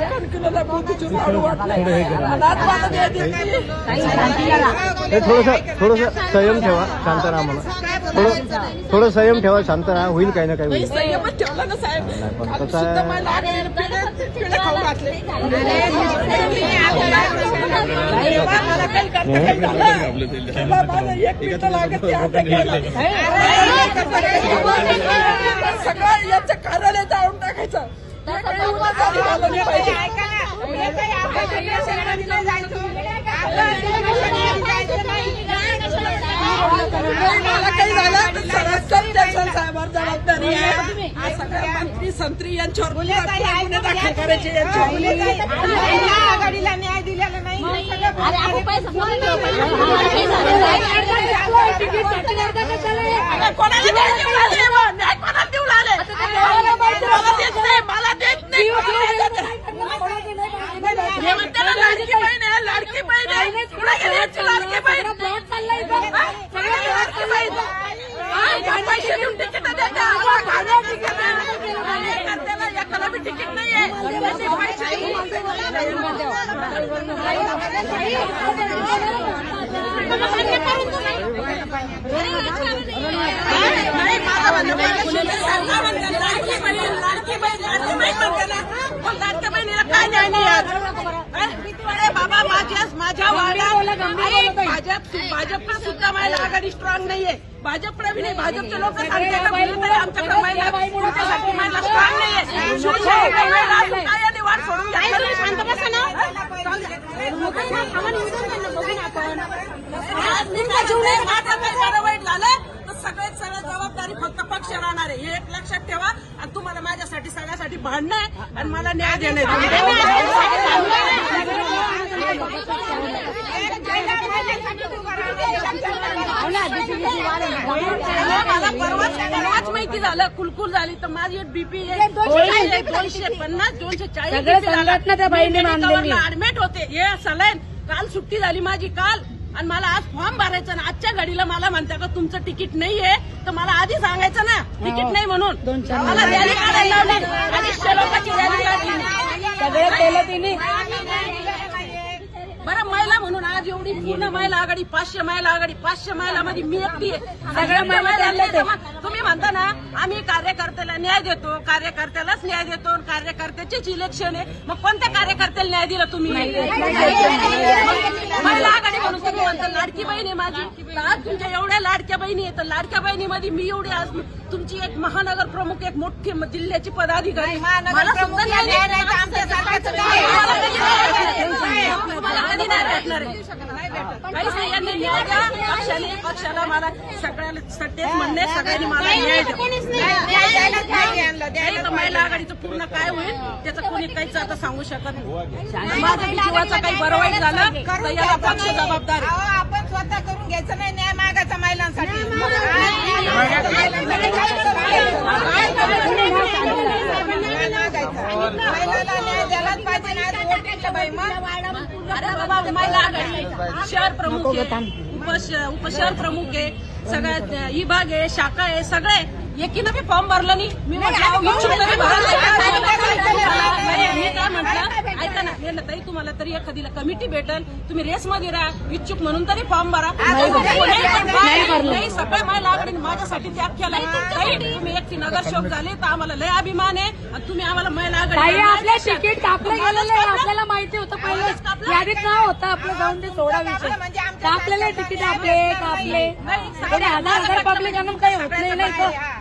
कणकणाला मोतीचूर लाडू वाटले थोडस थोडस संयम ठेवा शांत राहा मला थोडं थोडं संयम ठेवा शांत राहा होईल काही ना काही होईल. संयमच ठेवला ना साहेब पण. सगळं याचं कार्यालय जाळून टाकायचं. साहेबांवर जबाबदारी आहे सगळ्या मंत्री संत्री यांच्यावर गुन्हे दाखल करायचे यांच्यावर आघाडीला न्याय दिलेला नाही. कोणाला न्याय देऊ लागले मग? न्याय कोणाला देऊ लागले? मला देत नाही, मला देत नाही. हे म्हणते ना, लाडकी बहीण आहे, लाडकी बहीण. कुणा गेली लाडकी बहीण? पैसे देऊन तिकीटं एकाला बी तिकीट नाहीये. पैसे माझं म्हणणं पहिलं शिंदे सरकार म्हणते, लाडकी बहीण, लाडकी बहीण, लाडकी बहीण म्हणते ना. मग लाडक्या बहिणीला काय न्याय नाही आज? हा? अरे बाबा माझ्या माझ्या भाजप भाजपकडे सुद्धा महिला आघाडी स्ट्रॉंग नाहीये बी नाही भाजपचे लोक सांगते आमच्याकडे महिला महिला स्ट्रॉंग नाहीये वाट सोडून वाईट झालं तर सगळ्यात सगळ्यात जबाबदारी फक्त पक्ष राहणार आहे हे एक लक्षात ठेवा आणि तुम्हाला माझ्यासाठी सगळ्यासाठी भांडणं आहे आणि मला न्याय देणे मला परवाच परवाच माहिती झालं कुलकुल झाली तर माझी बीपी दोनशे पन्नास दोनशे सगळं संघटना त्या बाईने मानलेली आहे. ऍडमिट होते. हे सलाईन. काल सुट्टी झाली माझी काल. आणि मला आज फॉर्म भरायचा ना आजच्या घडीला मला म्हणता का तुमचं तिकीट नाहीये. तर मला आधी सांगायचं ना तिकीट नाही म्हणून. मला रॅली काढायला लावली. अडीचशे लोकांची रॅली काढली. सगळं केलं तिने. बरं महिला म्हणून आज एवढी पूर्ण महिला आघाडी पाचशे महिला आघाडी पाचशे महिला मध्ये मी एकटी आहे. सगळ्या महिला आहे. तुम्ही म्हणता ना आम्ही कार्यकर्त्याला न्याय देतो कार्यकर्त्यालाच न्याय देतो कार्यकर्त्याचेच इलेक्शन आहे. मग कोणत्या कार्यकर्त्याला न्याय दिला तुम्ही? महिला आघाडी म्हणून तुम्ही म्हणता लाडकी बहीण आहे माझी. आज तुमच्या एवढ्या लाडक्या बहिणी आहेत. तर लाडक्या बहिणीमध्ये मी एवढी आज तुमची एक महानगर प्रमुख एक मोठी जिल्ह्याची पदाधिकारी. मला सुद्धा न्याय नाही तुम्हाला कधी नाही भेटणार आहे? तुम्हाला कधी नाही भेटणार आहे? काहीच नाही यांनी न्याय द्या पक्षाने पक्षाला मला सगळ्याला म्हणणे सगळ्यांनी मला न्याय द्या महिला आघाडीचं पूर्ण काय होईल त्याचं कोणी काहीच आता सांगू शकत नाही माझ्या बी जीवाचं काही बरं वाईट झालं तर याला पक्ष जबाबदार आहे. आपण स्वतः करून घ्यायचं नाही न्याय मागायचा महिलांसाठी महिलाला न्याय द्यायलाच पाहिजे ना महिला आघाडी शहर प्रमुख आहे. उपश उपशहर प्रमुख आहे. सगळ्यात विभाग आहे शाखा आहे सगळे. एकीनं बी फॉर्म भरला नाही. मी मी काय म्हटलं ऐका ना हे ताई तुम्हाला तरी एखादीला कमिटी भेटल. तुम्ही रेसमध्ये राहा इच्छुक म्हणून तरी फॉर्म भरा. नाही सगळ्या महिला आघाडीने माझ्यासाठी त्याग केला तुम्ही नगरसेवक झाले तर आम्हाला लय अभिमान आहे. आणि तुम्ही आम्हाला महिला ताई आपलं तिकीट कापलं गेलेलं आहे आपल्याला माहिती होतं पहिलं. यादीत नाव होतं आपलं जाऊन ते सोडा विषय. कापलेले तिकीट आपले कापले थोडे हजार हजार पब्लिक काही होत नाही ना इथं